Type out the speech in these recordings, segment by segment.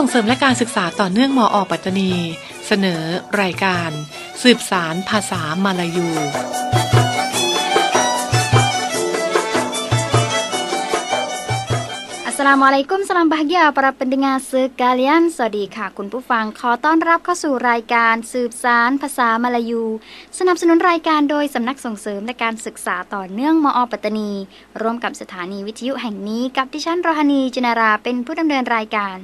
ส่งเสริมและการศึกษาต่อเนื่องมออปัตตานี เสนอ รายการ สืบสารภาษามาลายูสลามอะลัยกุมสลามบาเกีย para pendengar sekalian สวัสดีค่ะ คุณผู้ฟังขอต้อนรับเข้าสู่รายการสืบสารภาษามาลายู สนับสนุนรายการโดยสำนักส่งเสริมและการศึกษาต่อเนื่องมอปัตตานี ร่วมกับสถานีวิทยุแห่งนี้กับดิฉันโรฮานีจินาราเป็นผู้ดำเนินรายการ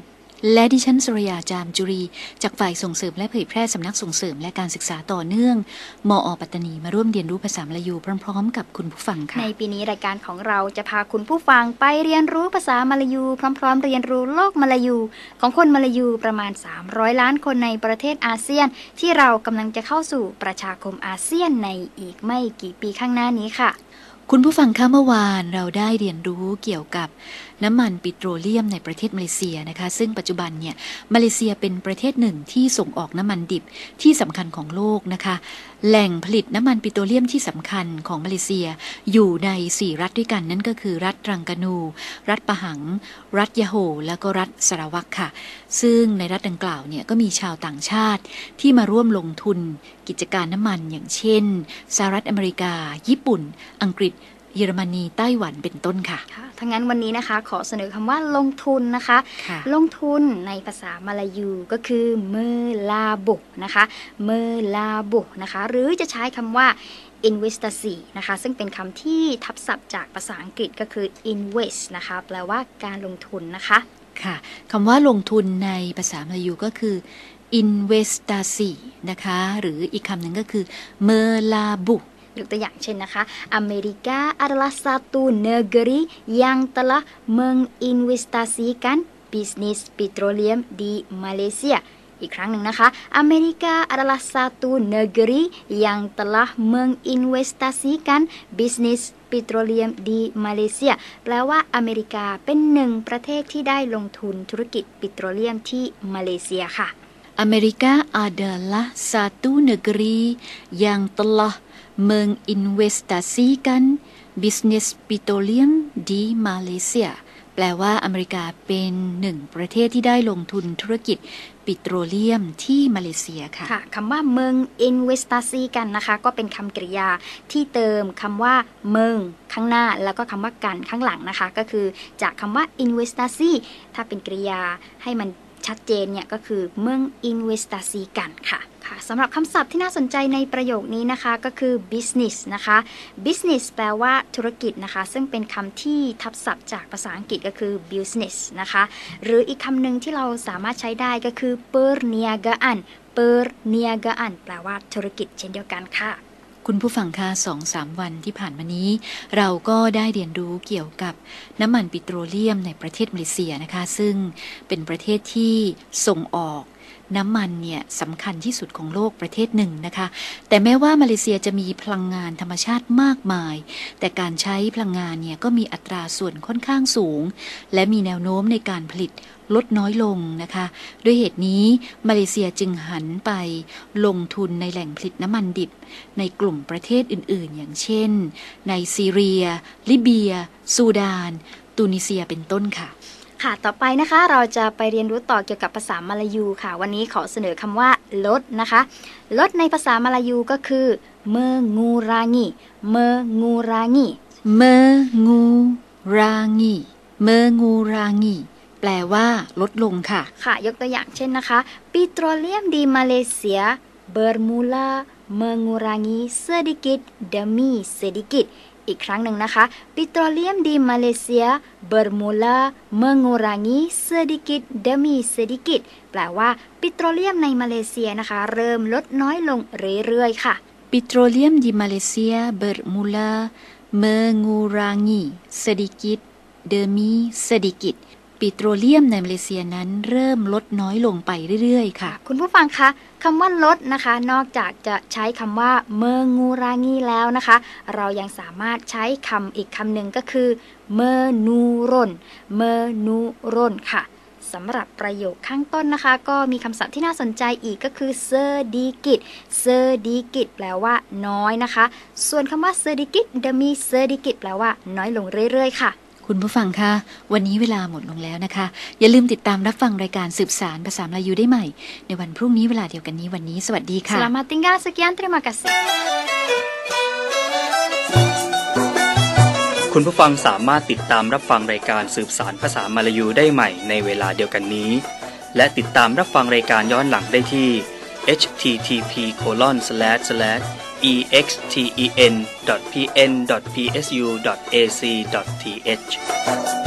และดิฉันสุรยาจามจุรี จากฝ่ายส่งเสริมและเผยแพร่สำนักส่งเสริมและการศึกษาต่อเนื่อง มอปัตตานีมาร่วมเรียนรู้ภาษามลายูพร้อมๆ กับคุณผู้ฟังค่ะ ในปีนี้รายการของเราจะพาคุณผู้ฟังไปเรียนรู้ภาษามลายู พร้อม ๆ เรียนรู้โลกมลายู ของคนมลายูประมาณ 300 ล้านคนในประเทศอาเซียน ที่เรากำลังจะเข้าสู่ประชาคมอาเซียนในอีกไม่กี่ปีข้างหน้านี้ค่ะ คุณผู้ฟังคะเมื่อวานเราได้เรียนรู้เกี่ยวกับน้ำมันปิโตรเลียมในประเทศมาเลเซียนะคะ ซึ่งปัจจุบันเนี่ยมาเลเซียเป็นประเทศหนึ่งที่ส่งออกน้ำมันดิบที่สำคัญของโลกนะคะ แหล่งผลิตน้ำมันปิโตรเลียมที่สำคัญของมาเลเซีย อยู่ใน 4 รัฐด้วยกันนั่นก็คือ รัฐรังกานู รัฐปะหัง รัฐยะโฮแล้วก็รัฐสรวักค่ะ ซึ่งในรัฐดังกล่าวเนี่ยก็มีชาวต่างชาติที่มาร่วมลงทุนกิจการน้ำมันอย่างเช่นสหรัฐอเมริกา ญี่ปุ่น อังกฤษ เยอรมนีไต้หวันเป็นต้นค่ะทั้งนั้นวันนี้นะคะ ขอเสนอคำว่าลงทุนนะคะคะลงทุนในภาษามาลายูก็คือเมลาบุนะคะเมลาบุนะคะ หรือจะใช้คำว่า investasi นะคะ ซึ่งเป็นคำที่ทับศัพท์จากภาษาอังกฤษก็คือ invest นะคะ แปลว่าการลงทุนนะคะ ค่ะคำว่าลงทุนในภาษามาลายูก็คือ investasi นะคะ หรืออีกคำหนึ่งก็คือเมลาบุ ยกตัวอย่างเช่นนะคะอเมริกา adalah satu negeri yang telah menginvestasikan bisnis petroleum di Malaysia อีกครั้งหนึ่งนะคะอเมริกา adalah satu negeri yang telah menginvestasikan bisnis petroleum di Malaysia แปลว่าอเมริกาเป็นหนึ่งประเทศที่ได้ลงทุนธุรกิจปิโตรเลียมที่มาเลเซียค่ะ Amerika adalah satu negeri yang telah menginvestasikan bisnis petroleum di Malaysia แปลว่าอเมริกาเป็นหนึ่งประเทศที่ได้ลงทุนธุรกิจปิโตรเลียมที่มาเลเซียค่ะค่ะคำว่าเมือง investasi กันนะคะ ก็เป็นคำกริยาที่เติมคำว่าเมืองข้างหน้า แล้วก็คำว่ากันข้างหลังนะคะ ก็คือจากคำว่า investasi ถ้าเป็นกริยาให้มัน ชัดเจนเนี่ยก็คือเมือง investasi กันค่ะค่ะสำหรับคำศัพท์ที่น่าสนใจในประโยคนี้นะคะก็คือ business นะคะ business แปลว่าธุรกิจนะคะ ซึ่งเป็นคำที่ทับศัพท์จากภาษาอังกฤษก็คือ business นะคะ หรืออีกคำหนึ่งที่เราสามารถใช้ได้ก็คือ perniagaan perniagaan แปลว่าธุรกิจเช่นเดียวกันค่ะ คุณผู้ฟังคะสองสามวันที่ผ่านมานี้ เราก็ได้เรียนรู้เกี่ยวกับน้ำมันปิโตรเลียมในประเทศมาเลเซียนะคะ ซึ่งเป็นประเทศที่ส่งออก น้ำมันเนี่ยสำคัญที่สุดของโลกประเทศหนึ่งนะคะ แต่แม้ว่ามาเลเซียจะมีพลังงานธรรมชาติมากมาย แต่การใช้พลังงานเนี่ยก็มีอัตราส่วนค่อนข้างสูง และมีแนวโน้มในการผลิตลดน้อยลงนะคะ ด้วยเหตุนี้มาเลเซียจึงหันไปลงทุนในแหล่งผลิตน้ำมันดิบ ในกลุ่มประเทศอื่น ๆ อย่างเช่น ในซีเรีย ลิเบีย ซูดาน ตูนิเซียเป็นต้นค่ะ ค่ะ ต่อไปนะคะ เราจะไปเรียนรู้ต่อเกี่ยวกับภาษามาลายูค่ะ วันนี้ขอเสนอคำว่า ลดนะคะ ลดในภาษามาลายูก็คือเมงูรางีเมงูรางีเมงูรางีเมงูรางีแปลว่าลดลงค่ะ ค่ะ ยกตัวอย่างเช่นนะคะปิโตรเลียมดีมาเลเซีย bermula mengurangi sedikit demi sedikit อีกครั้งหนึ่งนะคะปิโตรเลียมดีมาเลเซีย bermula mengurangi sedikit demi sedikit แปลว่าปิโตรเลียมในมาเลเซียนะคะ เริ่มลดน้อยลงเรื่อยๆค่ะปิโตรเลียมดีมาเลเซีย bermula mengurangi sedikit demi sedikit ปิโตรเลียมในมาเลเซียนั้นเริ่มลดน้อยลงไปเรื่อยๆ ค่ะ คุณผู้ฟังคะคำว่าลดนะคะ นอกจากจะใช้คำว่าเมืองงูรางีแล้วนะคะ เรายังสามารถใช้คำอีกคำหนึ่งก็คือเมนูรนเมนูรนค่ะสำหรับประโยคข้างต้นนะคะ ก็มีคำศัพท์ที่น่าสนใจอีกก็คือเซอร์ดีกิตเซอร์ดีกิตแปลว่าน้อยนะคะ ส่วนคำว่าเซอร์ดีกิตเดมีเซอร์ดีกิตแปลว่าน้อยลงเรื่อยๆ ค่ะ คุณผู้ฟังคะ วันนี้เวลาหมดลงแล้วนะคะ อย่าลืมติดตามรับฟังรายการสืบสารภาษามลายูได้ใหม่ ในวันพรุ่งนี้เวลาเดียวกันนี้วันนี้สวัสดีค่ะ Selamat tinggal sekian terima kasih คุณผู้ฟังสามารถติดตามรับฟังรายการสืบสารภาษามาลายูได้ใหม่ในเวลาเดียวกันนี้ และติดตามรับฟังรายการย้อนหลังได้ที่ exten.pn.psu.ac.th